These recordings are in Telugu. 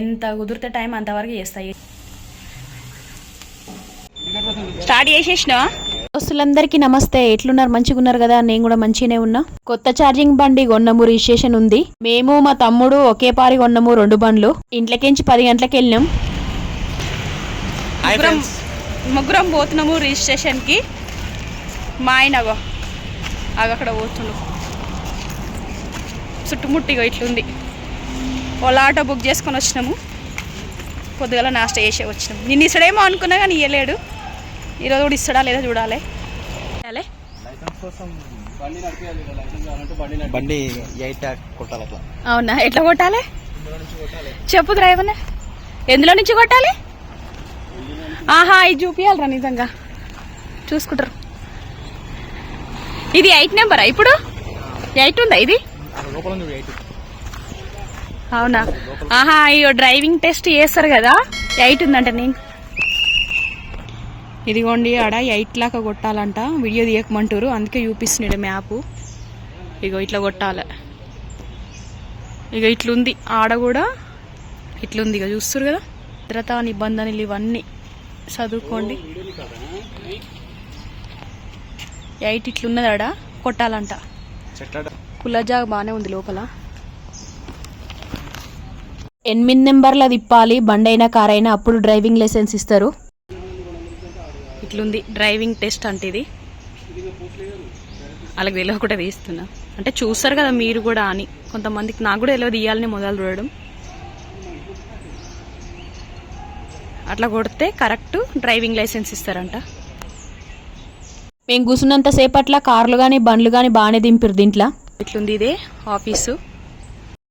ఎంత కుదిరితే టైం అంతవరకు చేస్తాయి స్టార్ట్ చేసేసినావా? దోస్తులందరికీ నమస్తే. ఎట్లున్నారు? మంచిగా ఉన్నారు కదా? నేను కూడా మంచిగానే ఉన్నా. కొత్త ఛార్జింగ్ బండి కొన్నము రిజిస్ట్రేషన్ ఉంది. మేము మా తమ్ముడు ఒకే పారి కొన్నాము రెండు బండ్లు. ఇంట్లోకించి పది గంటలకు వెళ్ళినాం. ముగ్గురం ముగ్గురం పోతున్నాము రిజిస్ట్రేషన్కి మా ఆయన అగో. అక్కడ పోతున్నాం చుట్టుముట్టిగా ఇట్లుంది. ఓలా ఆటో బుక్ చేసుకొని వచ్చినాము. పొద్దుగల నాస్టా చేసే వచ్చినాం నిన్న ఇస్తాడేమో అనుకున్నా కానీ ఇయ్యలేడు. ఈరోజు కూడా ఇస్తాడా లేదా చూడాలి. చూడాలి. లైసెన్స్ కోసం బండి కొట్టాలి అవునా? ఎట్లా కొట్టాలి? ఇందులో నుంచి కొట్టాలి. చెప్పు డ్రైవర్ ఎందులో నుంచి కొట్టాలి? ఆహా ఇది చూపియాలరా నిజంగా. చూసుకుంటారు. ఇది ఎయిట్ నెంబరా ఇప్పుడు? ఎయిట్ ఉందా ఇది? లోపల ఉంది ఎయిట్. అవునా? ఆహా అయ్యో డ్రైవింగ్ టెస్ట్ చేస్తారు కదా ఎయిట్ ఉందంట నేను ఇదిగోండి ఆడ ఎయిట్ లాగా కొట్టాలంట. వీడియో తీయకమంటారు అందుకే చూపిస్తున్నాడు మ్యాప్. ఇగో ఇట్లా కొట్టాలి. ఇక ఇట్లుంది ఆడ కూడా ఇట్లుంది. ఇక చూస్తారు కదా భద్రతా నిబంధనలు ఇవన్నీ. చదువుకోండి. ఎయిట్ ఇట్లున్నది ఆడ కొట్టాలంట. చెట్టాడ కులజా బాగానే ఉంది లోపల. ఎనిమిది నెంబర్ల తిప్పాలి బండి అయినా కార్ అయినా అప్పుడు డ్రైవింగ్ లైసెన్స్ ఇస్తారు. ఇట్లుంది డ్రైవింగ్ టెస్ట్ అంటే ఇది. వాళ్ళకి తెలియకుండా తీస్తున్నా. అంటే చూస్తారు కదా మీరు కూడా అని. కొంతమందికి నాకు కూడా తెలియదు ఇవ్వాలని మొదలు చూడడం. అట్లా కొడితే కరెక్ట్ డ్రైవింగ్ లైసెన్స్ ఇస్తారంట. మేము కూర్చున్నంత సేపట్ల కార్లు కానీ బండ్లు కానీ బాగానే దింపారు దీంట్లో. ఇట్లుంది ఇదే ఆఫీసు.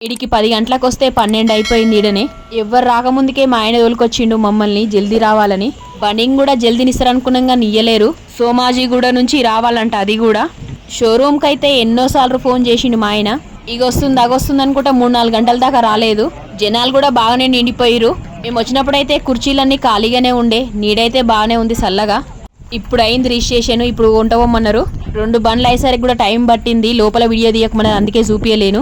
ఇడికి పది గంటలకు వస్తే పన్నెండు అయిపోయింది ఈడనే. ఎవ్వరు రాకముందుకే మా ఆయన తోలుకొచ్చిండు మమ్మల్ని జల్దీ రావాలని. బండింగ్ కూడా జల్దీనిస్తారనుకున్నాం కానీ ఇయ్యలేరు. సోమాజిగూడ నుంచి రావాలంట అది కూడా షోరూమ్కి అయితే ఎన్నోసార్లు ఫోన్ చేసిండు మా ఆయన. ఇగ వస్తుంది అగొస్తుంది అనుకుంటా మూడు నాలుగు గంటల దాకా రాలేదు. జనాలు కూడా బాగానే నిండిపోయిరు మేము వచ్చినప్పుడైతే కుర్చీలన్నీ ఖాళీగానే ఉండే. నీడైతే బాగానే ఉంది చల్లగా. ఇప్పుడు అయింది రిజిస్ట్రేషన్ ఇప్పుడు ఉండవమ్మన్నారు రెండు బండ్లు అయ్యేసరికి కూడా టైం పట్టింది. లోపల వీడియో తీయకమన్నారు అందుకే చూపించలేను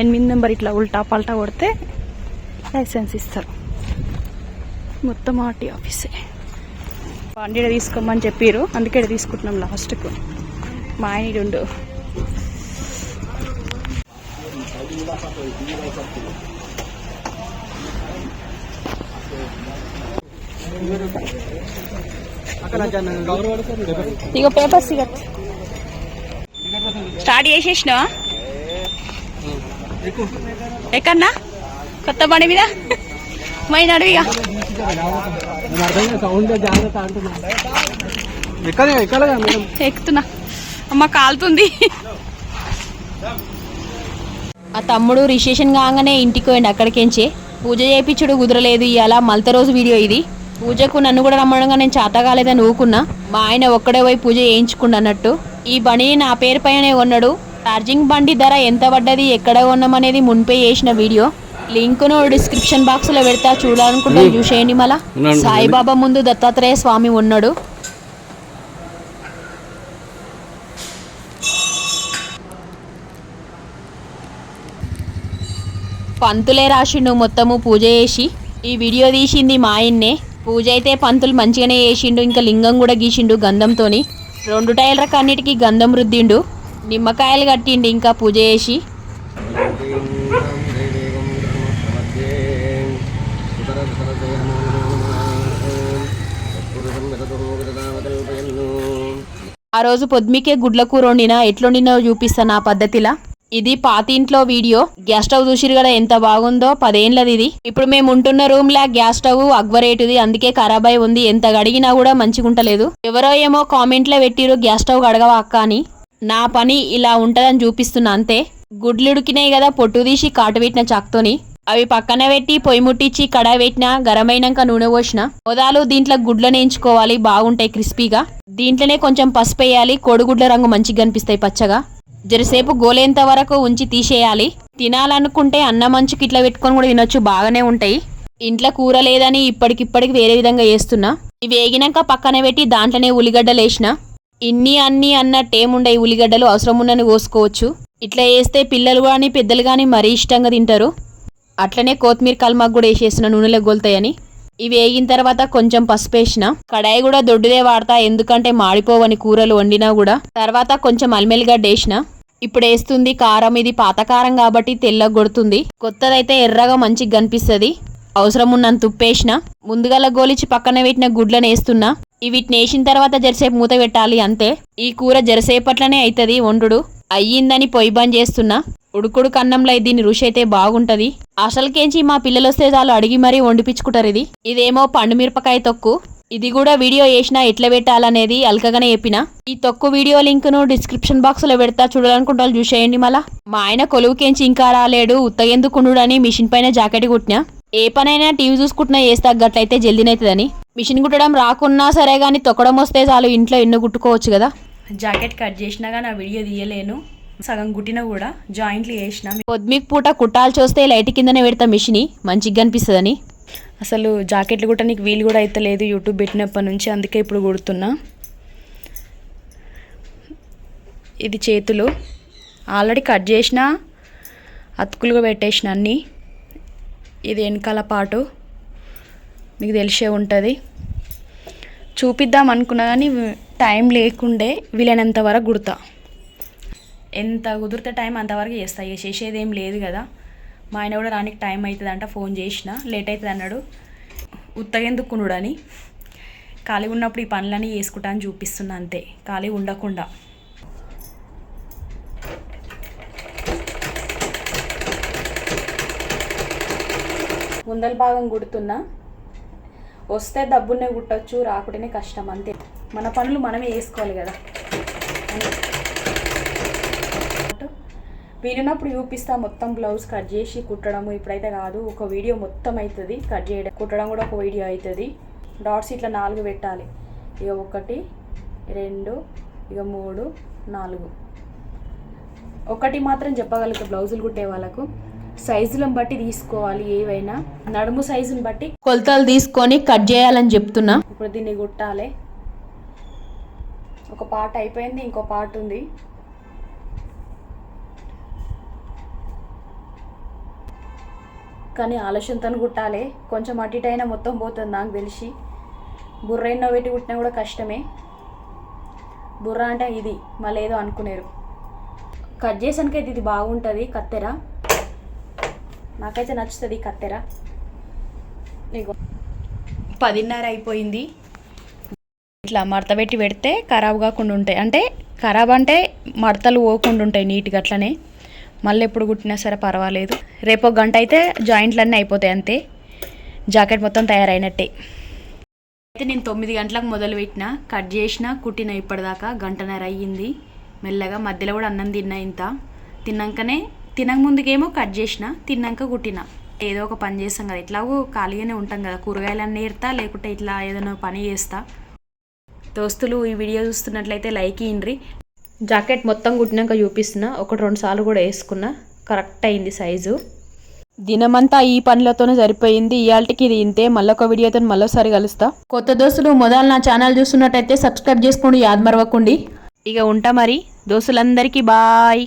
ఎనిమిది నెంబర్ ఇట్లా ఉల్టా పల్టా కొడితే లైసెన్స్ ఇస్తారు. మొత్తం ఆర్టీ ఆఫీసే. బండి తీసుకోమని చెప్పారు అందుకే తీసుకుంటున్నాం లాస్ట్కు మా ఆయన ఉండు. ఇక పేపర్స్ ఇక స్టార్ట్ చేసేసినావా? ఎక్కన్నా కొత్త పని మీద? మైన అడవిగా ఎక్కుతున్నా. అమ్మ కాలుతుంది. ఆ తమ్ముడు రిసెషన్ కాగానే ఇంటికి పోయిండు అక్కడికించే పూజ చేయించుడు కుదరలేదు ఇవాళ మలత రోజు వీడియో ఇది. పూజకు నన్ను కూడా రమ్మడంగా నేను చేత కాలేదని ఊకున్నా. మా ఆయన ఒక్కడే పోయి పూజ చేయించుకుండా అన్నట్టు. ఈ బని నా పేరు పైనే కొన్నాడు. ఛార్జింగ్ బండి ధర ఎంత పడ్డది ఎక్కడ కొన్నామనేది మున్పే చేసిన వీడియో. లింకును డిస్క్రిప్షన్ బాక్స్లో పెడతా చూడాలనుకుంటే చూసేయండి మళ్ళా. సాయిబాబా ముందు దత్తాత్రేయ స్వామి ఉన్నాడు. పంతులే రాసిండు మొత్తము పూజ చేసి. ఈ వీడియో తీసింది మా ఆయన్నే. పూజ అయితే పంతులు మంచిగానే చేసిండు ఇంకా లింగం కూడా గీసిండు గంధంతోని. రెండు టైర్ల కన్నిటికి గంధం రుద్దిండు. నిమ్మకాయలు కట్టిండి ఇంకా పూజ చేసి. ఆ రోజు పొద్దుమికే గుడ్ల కూర వండినా ఎట్లుండినో చూపిస్తాను నా పద్ధతిలా. ఇది పాతింట్లో వీడియో. గ్యాస్ స్టవ్ చూసిరు కదా ఎంత బాగుందో పదేండ్లది ఇది. ఇప్పుడు మేము ఉంటున్న రూమ్ లా గ్యాస్ స్టవ్ అగ్వరేటుది అందుకే ఖరాబ్ అయి ఉంది. ఎంత గడిగినా కూడా మంచిగా ఉంటలేదు ఎవరో ఏమో కామెంట్లో పెట్టిరు గ్యాస్ స్టవ్ గడగవా అక్క అని. నా పని ఇలా ఉంటదని చూపిస్తున్నా అంతే. గుడ్లు ఉడికినాయి కదా పొట్టు తీసి కాటు పెట్టిన చాక్తోని. అవి పక్కన పెట్టి పొయ్యి ముట్టించి కడాయి పెట్టిన గరమైనాక నూనె పోసిన. పొదాలు దీంట్లో గుడ్లను వేయించుకోవాలి బాగుంటాయి క్రిస్పీగా. దీంట్లోనే కొంచెం పసుపు వేయాలి కోడిగుడ్ల రంగు మంచిగా కనిపిస్తాయి పచ్చగా. జరసేపు గోలేంత వరకు ఉంచి తీసేయాలి. తినాలనుకుంటే అన్నం మంచుకి ఇట్లా పెట్టుకొని కూడా తినొచ్చు బాగానే ఉంటాయి. ఇంట్లో కూర లేదని ఇప్పటికిప్పటికి వేరే విధంగా వేస్తున్నా ఇవి వేగినాక పక్కన పెట్టి దాంట్లోనే ఉల్లిగడ్డలు వేసిన. ఇన్ని అన్ని అన్నట్టేముండే ఈ ఉల్లిగడ్డలు అవసరం ఉన్నని కోసుకోవచ్చు. ఇట్లా వేస్తే పిల్లలు కానీ పెద్దలు కానీ మరీ ఇష్టంగా తింటారు. అట్లనే కొత్తిమీర కల్మాకు కూడా వేసేసిన నూనెలో గోలుతాయని. ఇవి వేగిన తర్వాత కొంచెం పసుపు వేసిన కడాయి కూడా దొడ్డుదే వాడతా ఎందుకంటే మాడిపోవని కూరలు వండినా కూడా. తర్వాత కొంచెం అల్మెల్లిగడ్డ వేసిన ఇప్పుడు వేస్తుంది కారం ఇది పాత కారం కాబట్టి తెల్ల కొడుతుంది కొత్తదైతే ఎర్రగా మంచిగా కనిపిస్తుంది. అవసరం ఉన్నంత ఉప్పేసిన ముందుగల గోలిచి పక్కన పెట్టిన గుడ్లను వేస్తున్నా వీటిని వేసిన తర్వాత జరసేపు మూత పెట్టాలి అంతే. ఈ కూర జరసేపట్లనే అవుతుంది వండుడు అయ్యిందని పొయ్యి బంద్ చేస్తున్నా. ఉడుకుడు కన్నంలో దీని రుచి అయితే బాగుంటది. అసలుకేంచి మా పిల్లలు వస్తే చాలు అడిగి మరీ వండిపించుకుంటారు ఇది. ఇదేమో పండు మిరపకాయ తొక్కు. ఇది కూడా వీడియో వేసినా ఎట్లా పెట్టాలనేది అల్కగానే చెప్పిన. ఈ తొక్కు వీడియో లింక్ను డిస్క్రిప్షన్ బాక్స్లో పెడతా చూడాలనుకుంటే వాళ్ళు చూసేయండి మళ్ళా. మా ఆయన కొలువుకేంచి ఇంకా రాలేడు ఉత్తగెందుకుండుడని మిషన్ పైన జాకెట్ కుట్టినా. ఏ పనైనా టీవీ చూసుకుంటున్నా చేస్తా గట్లయితే జల్దీనవుతుందని మిషన్ కుట్టడం రాకున్నా సరే కానీ తొక్కడం వస్తే చాలు ఇంట్లో ఎన్నో కుట్టుకోవచ్చు కదా. జాకెట్ కట్ చేసినా కానీ ఆ వీడియో తీయలేను. సగం కుట్టినా కూడా జాయింట్లు వేసిన పొద్దుమికి పూట కుట్టాల్సి వస్తే లైట్ కిందనే పెడతా మిషన్ మంచిగా కనిపిస్తుందని అసలు జాకెట్లు కుట్టడానికి వీలు కూడా అయితే లేదు యూట్యూబ్ పెట్టినప్పటి నుంచి అందుకే ఇప్పుడు కుడుతున్నా. ఇది చేతులు. ఆల్రెడీ కట్ చేసిన అతుకులుగా పెట్టేసిన అన్నీ. ఇది వెనకాల పాటు. మీకు తెలిసే ఉంటుంది. చూపిద్దాం అనుకున్నా కానీ టైం లేకుండే వీలైనంత వరకు కుడతా ఎంత కుదిరితే టైం అంతవరకు చేస్తా. ఇక చేసేది ఏం లేదు కదా. మా ఆయన కూడా రానికి టైం అవుతుందంట ఫోన్ చేసిన లేట్ అవుతుంది అన్నాడు. ఉత్తగెందుకునుడు అని. ఖాళీ ఉన్నప్పుడు ఈ పనులన్నీ చేసుకుంటా అని చూపిస్తున్నా అంతే. ఖాళీ ఉండకుండా. ముందల భాగం కుడుతున్నా వస్తే డబ్బునే కుట్టచ్చు రాకుంటేనే కష్టం అంతే. మన పనులు మనమే వేసుకోవాలి కదా. అని చూపిస్తా మొత్తం బ్లౌజ్ కట్ చేసి కుట్టడము ఇప్పుడైతే కాదు ఒక వీడియో మొత్తం అవుతుంది కట్ చేయడం. కుట్టడం కూడా ఒక వీడియో అవుతుంది డాట్స్ ఇట్లా నాలుగు పెట్టాలి. ఇక ఒకటి రెండు ఇక మూడు నాలుగు. ఒకటి మాత్రం చెప్పగలుగుతా బ్లౌజులు కుట్టే వాళ్ళకు. సైజులను బట్టి తీసుకోవాలి ఏవైనా. నడుము సైజుని బట్టి కొలతలు తీసుకొని కట్ చేయాలని చెప్తున్నా. ఇప్పుడు దీన్ని కుట్టాలి. ఒక పార్ట్ అయిపోయింది ఇంకో పార్ట్ ఉంది. కానీ ఆలోచనతో కుట్టాలి. కొంచెం అటు ఇటు అయినా మొత్తం పోతుంది నాకు తెలిసి. బుర్ర ఎన్నో పెట్టి కుట్టినా కూడా కష్టమే. బుర్ర అంటే ఇది మళ్ళీ ఏదో అనుకునేరు. కట్ చేసానికైతే ఇది బాగుంటుంది కత్తెర. నాకైతే నచ్చుతుంది కత్తెర. ఇగో. పదిన్నర అయిపోయింది. ఇట్లా మడత పెట్టి పెడితే ఖరాబ్ కాకుండా ఉంటాయి. అంటే ఖరాబ్ అంటే మడతలు పోకుండా ఉంటాయి నీట్గా అట్లనే. మళ్ళీ ఎప్పుడు కుట్టినా సరే పర్వాలేదు. రేపు ఒక గంట అయితే జాయింట్లన్నీ అయిపోతాయి అంతే. జాకెట్ మొత్తం తయారైనట్టే. అయితే నేను తొమ్మిది గంటలకు మొదలు పెట్టిన కట్ చేసిన కుట్టిన ఇప్పటిదాకా గంటన్నర అయ్యింది. మెల్లగా మధ్యలో కూడా అన్నం తిన్నా ఇంత. తిన్నాకనే తినక ముందుకేమో కట్ చేసిన తిన్నాక కుట్టిన. ఏదో ఒక పని చేస్తాం కదా. ఇట్లాగో ఖాళీగానే ఉంటాం కదా. కూరగాయలన్నీ ఏరుతా లేకుంటే ఇట్లా ఏదైనా పని చేస్తా. దోస్తులు ఈ వీడియో చూస్తున్నట్లయితే లైక్ ఇయ్యండ్రి జాకెట్ మొత్తం కుట్టినాక చూపిస్తున్నా. ఒకటి రెండు సార్లు కూడా వేసుకున్నా. కరెక్ట్ అయింది సైజు. దినమంతా ఈ పనులతోనే సరిపోయింది. ఇయాల్టికి ఇది ఇంతే. మళ్ళొక వీడియోతో మళ్ళీసారి కలుస్తా. కొత్త దోస్తులు మొదలు నా ఛానల్ చూస్తున్నట్టయితే సబ్స్క్రైబ్ చేసుకోండి. యాద్ మరవకుండి. ఇక ఉంటా మరి. దోస్తులందరికీ బాయ్.